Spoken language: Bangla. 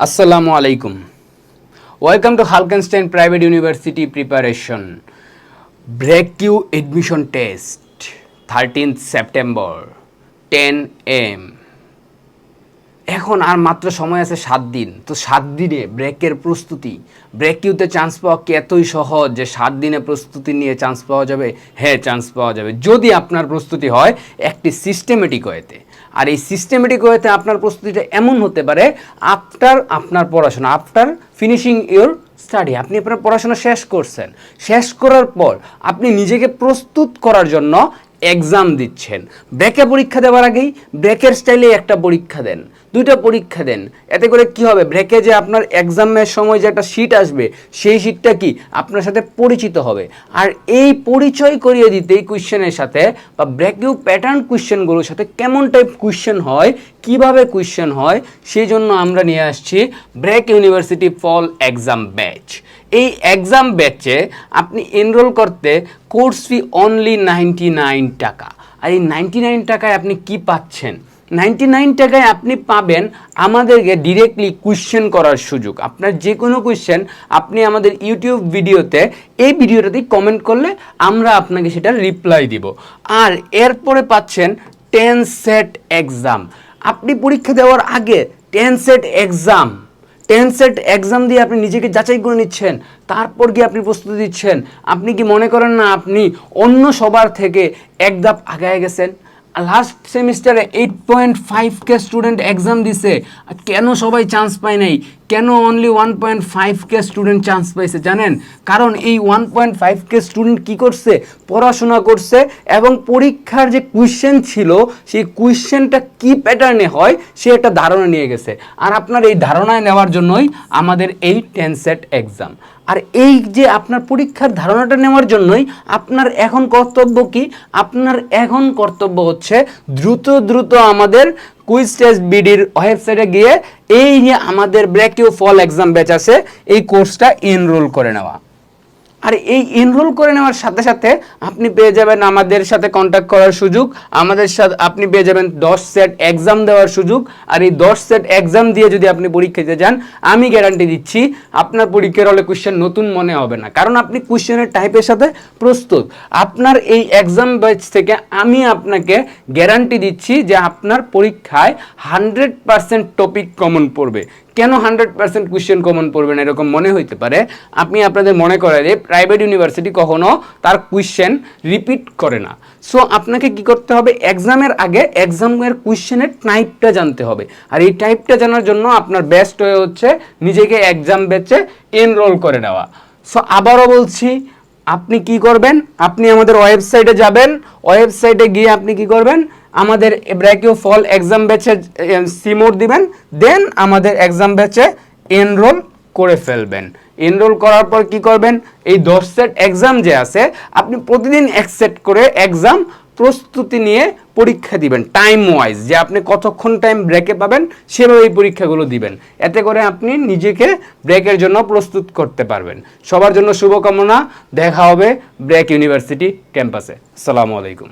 আসসালামু আলাইকুম welcome to হালকেনস্টাইন private university preparation break U admission test thirteenth September ten AM এখন আর মাত্র সময় আছে সাত দিন। তো সাত দিনে ব্রেকের প্রস্তুতি। ব্রেক ইউতে চান্স পাওয়া কি এতই সহজ যে সাত দিনে প্রস্তুতি নিয়ে চান্স পাওয়া যাবে? হ্যাঁ চান্স পাওয়া যাবে। যদি আপনার প্রস্তুতি হয় একটি সিস্টেমেটিক ওয়েতে আর এই সিস্টেমেটিক ওয়েতে আপনার প্রস্তুতিটা এমন হতে পারে আফটার আপনার পড়াশোনা আফটার ফিনিশিং ইউর স্টাডি আপনি আপনার পড়াশোনা শেষ করছেন। শেষ করার পর আপনি নিজেকে প্রস্তুত করার জন্য এক্সাম দিচ্ছেন। ব্রেকে পরীক্ষা দেওয়ার আগেই ব্রেকের স্টাইলে একটা পরীক্ষা দেন। দুইটা পরীক্ষা দেন। এতে করে কি হবে? ব্রেকে যে আপনার এক্সামের সময় যে একটা শিট আসবে, সেই শিটটা কি? আপনার সাথে পরিচিত হবে। আর এই পরিচয় করিয়ে দিতে এই কোয়েশ্চেনের সাথে বা ব্রেকিউ প্যাটার্ন কোয়েশ্চেনগুলোর সাথে কেমন টাইপ কোয়েশ্চেন হয়, কীভাবে কোয়েশ্চেন হয়, সেই জন্য আমরা নিয়ে আসছি break university fall exam batch এই এক্সাম ব্যাচে আপনি এনরোল করতে course fee only ninety nine টাকা। আর এই নাইনটি নাইন টাকায় আপনি কি পাচ্ছেন? নাইনটি নাইন টাকায় আপনি পাবেন আমাদেরকে ডিরেক্টলি কোয়েশ্চেন করার সুযোগ। আপনার যে কোনো কোয়েশ্চেন আপনি আমাদের ইউটিউব ভিডিওতে এই ভিডিওটাতেই কমেন্ট করলে আমরা আপনাকে সেটা রিপ্লাই দিব। আর এরপরে পাচ্ছেন টেন সেট এক্সাম আপনি পরীক্ষা দেওয়ার আগে ten set exam ten set exam দিয়ে আপনি নিজেকে যাচাই করে নিচ্ছেন, তারপর গিয়ে আপনি প্রস্তুতি দিচ্ছেন। আপনি কি মনে করেন না আপনি অন্য সবার থেকে এক ধাপ আগায় গেছেন? লাস্ট সেমিস্টারে eight point five K student exam দিছে। কেন সবাই চান্স পায় নাই? কেন only one point five K student chance পাইছে, জানেন? কারণ এই one point five K student কী করছে? পড়াশোনা করছে এবং পরীক্ষার যে কোয়েশ্চেন ছিল, সেই কোয়েশ্চেনটা কী প্যাটার্নে হয়, সে একটা ধারণা নিয়ে গেছে। আর আপনার এই ধারণায় নেওয়ার জন্যই আমাদের এই টেন সেট এক্সাম আর এই যে আপনার পরীক্ষার ধারণাটা নেওয়ার জন্যই আপনার এখন কর্তব্য কি? আপনার এখন কর্তব্য হচ্ছে দ্রুত দ্রুত আমাদের কুইজ টেস্ট বিডির ওয়েবসাইটে গিয়ে এই যে আমাদের ব্র্যাকিও ফল এক্সাম ব্যাচ আছে, এই কোর্সটা এনরোল করে নেওয়া। আর এই এনরোল করে নেওয়ার সাথে সাথে আপনি পেয়ে যাবেন আমাদের সাথে কন্ট্যাক্ট করার সুযোগ। আমাদের সাথে, আপনি পেয়ে যাবেন দশ সেট এক্সাম দেওয়ার সুযোগ। আর এই দশ সেট এক্সাম দিয়ে যদি আপনি পরীক্ষা দিতে যান, আমি গ্যারান্টি দিচ্ছি আপনার পরীক্ষার হলে কোশ্চেন নতুন মনে হবে না। কারণ আপনি কোশ্চেনের টাইপের সাথে প্রস্তুত। আপনার এই এক্সাম ব্যাচ থেকে আমি আপনাকে গ্যারান্টি দিচ্ছি যে আপনার পরীক্ষায় হান্ড্রেড পার্সেন্ট টপিক কমন পড়বে। কেন হান্ড্রেড পার্সেন্ট কোয়েশ্চেন কমন পড়বে না, এরকম মনে হইতে পারে? আপনি আপনাদের মনে করে যে প্রাইভেট ইউনিভার্সিটি কখনো তার কোয়েশ্চেন রিপিট করে না। সো আপনাকে কি করতে হবে? এক্সামের আগে এক্সামের কোয়েশ্চেনের টাইপটা জানতে হবে। আর এই টাইপটা জানার জন্য আপনার বেস্ট হয়ে হচ্ছে নিজেকে এক্সাম বেচে এনরোল করে নেওয়া। সো আবারও বলছি, আপনি কি করবেন? আপনি আমাদের ওয়েবসাইটে যাবেন। ওয়েবসাইটে গিয়ে আপনি কি করবেন? আমাদের ব্র্যাকিও ফল এক্সাম ব্যাচে সিমোর দিবেন। দেন আমাদের এক্সাম ব্যাচে এনরোল করে ফেলবেন। এনরোল করার পর কি করবেন? এই দশ সেট এক্সাম যে আছে, আপনি প্রতিদিন এক সেট করে এক্সাম প্রস্তুতি নিয়ে পরীক্ষা দিবেন টাইম ওয়াইজ যে আপনি কতক্ষণ টাইম ব্রেকে পাবেন, সেভাবে এই পরীক্ষাগুলো দিবেন। এতে করে আপনি নিজেকে ব্রেকের জন্য প্রস্তুত করতে পারবেন। সবার জন্য শুভকামনা। দেখা হবে ব্রেক ইউনিভার্সিটি ক্যাম্পাসে আসসালামু আলাইকুম।